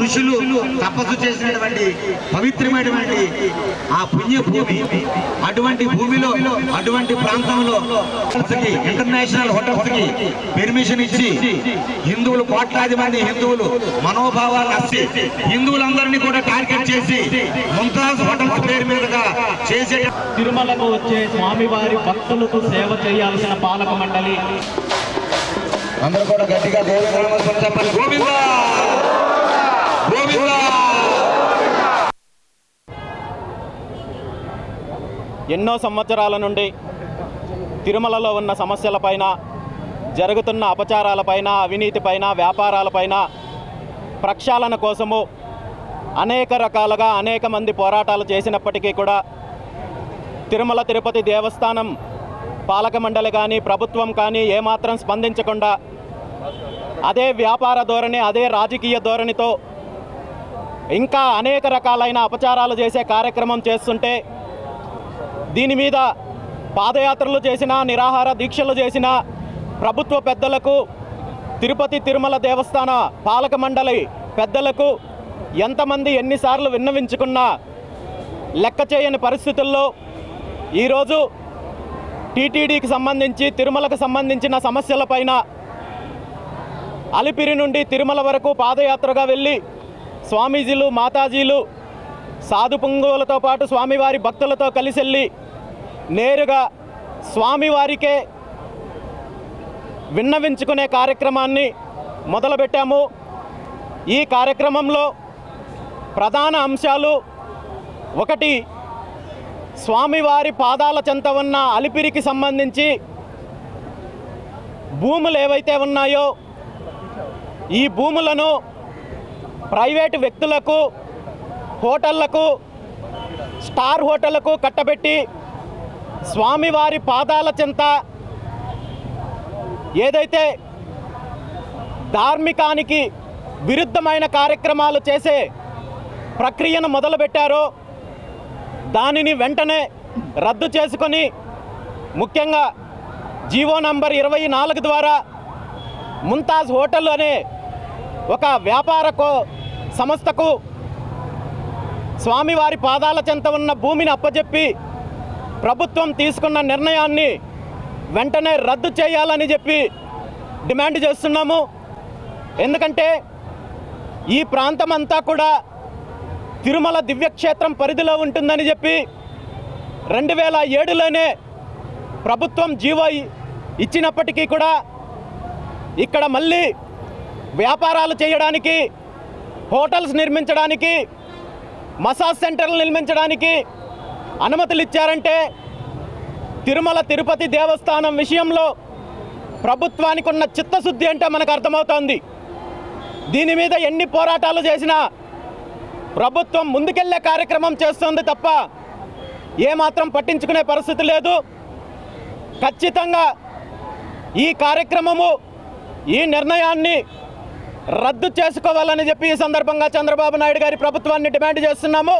ఋషులు తపస్సు చేసినటువంటి పవిత్రమైనటువంటి ఆ పుణ్య భూమి అటువంటి భూమిలో అటువంటి ప్రాంతంలో ఇంటర్నేషనల్ హోటల్స్కి పెర్మిషన్ ఇచ్చి హిందువులు కోట్లాది మంది హిందువులు మనోభావాలు నచ్చి హిందువులందరినీ కూడా టార్గెట్ చేసి ముంతాజ్ హోటల్స్ పేరు మీదుగా చేసే తిరుమలకు వచ్చే స్వామివారి భక్తులకు సేవ చేయాల్సిన పాలక మండలి అందరూ కూడా గట్టిగా గోవింద చెప్పండి. గోవింద! ఎన్నో సంవత్సరాల నుండి తిరుమలలో ఉన్న సమస్యలపైన జరుగుతున్న అపచారాలపైన అవినీతిపైన వ్యాపారాలపైన ప్రక్షాళన కోసము అనేక రకాలుగా అనేక మంది పోరాటాలు చేసినప్పటికీ కూడా తిరుమల తిరుపతి దేవస్థానం పాలక మండలి కానీ ప్రభుత్వం కానీ ఏమాత్రం స్పందించకుండా అదే వ్యాపార ధోరణి అదే రాజకీయ ధోరణితో ఇంకా అనేక రకాలైన అపచారాలు చేసే కార్యక్రమం చేస్తుంటే దీని మీద పాదయాత్రలు చేసిన నిరాహార దీక్షలు చేసిన ప్రభుత్వ పెద్దలకు తిరుపతి తిరుమల దేవస్థాన పాలక మండలి పెద్దలకు ఎంతమంది ఎన్నిసార్లు విన్నవించుకున్నా లెక్క చేయని పరిస్థితుల్లో ఈరోజు టీటీడీకి సంబంధించి తిరుమలకు సంబంధించిన సమస్యలపైన అలిపిరి నుండి తిరుమల వరకు పాదయాత్రగా వెళ్ళి స్వామీజీలు మాతాజీలు సాధు పుంగువులతో పాటు స్వామివారి భక్తులతో కలిసి వెళ్ళి నేరుగా స్వామివారికే విన్నవించుకునే కార్యక్రమాన్ని మొదలుపెట్టాము. ఈ కార్యక్రమంలో ప్రధాన అంశాలు ఒకటి స్వామివారి పాదాల చెంత ఉన్న అలిపిరికి సంబంధించి భూములు ఏవైతే ఉన్నాయో ఈ భూములను ప్రైవేటు వ్యక్తులకు హోటళ్ళకు స్టార్ హోటళ్ళకు కట్టబెట్టి స్వామివారి పాదాల చెంత ఏదైతే ధార్మికానికి విరుద్ధమైన కార్యక్రమాలు చేసే ప్రక్రియను మొదలుపెట్టారో దానిని వెంటనే రద్దు చేసుకొని ముఖ్యంగా జీవో నంబర్ ఇరవై నాలుగు ద్వారా ముంతాజ్ హోటల్ అనే ఒక వ్యాపారకు సంస్థకు స్వామివారి పాదాల చెంత ఉన్న భూమిని అప్పజెప్పి ప్రభుత్వం తీసుకున్న నిర్ణయాన్ని వెంటనే రద్దు చేయాలని చెప్పి డిమాండ్ చేస్తున్నాము. ఎందుకంటే ఈ ప్రాంతం అంతా కూడా తిరుమల దివ్యక్షేత్రం పరిధిలో ఉంటుందని చెప్పి రెండు వేల ఏడులోనే ప్రభుత్వం జీవో ఇచ్చినప్పటికీ కూడా ఇక్కడ మళ్ళీ వ్యాపారాలు చేయడానికి హోటల్స్ నిర్మించడానికి మసాజ్ సెంటర్లు నిర్మించడానికి అనుమతులు ఇచ్చారంటే తిరుమల తిరుపతి దేవస్థానం విషయంలో ప్రభుత్వానికి ఉన్న చిత్తశుద్ధి అంటే మనకు అర్థమవుతోంది. దీని మీద ఎన్ని పోరాటాలు చేసినా ప్రభుత్వం ముందుకెళ్ళే కార్యక్రమం చేస్తుంది తప్ప ఏమాత్రం పట్టించుకునే పరిస్థితి లేదు. ఖచ్చితంగా ఈ కార్యక్రమము ఈ నిర్ణయాన్ని రద్దు చేసుకోవాలని చెప్పి ఈ సందర్భంగా చంద్రబాబు నాయుడు గారి ప్రభుత్వాన్ని డిమాండ్ చేస్తున్నాము.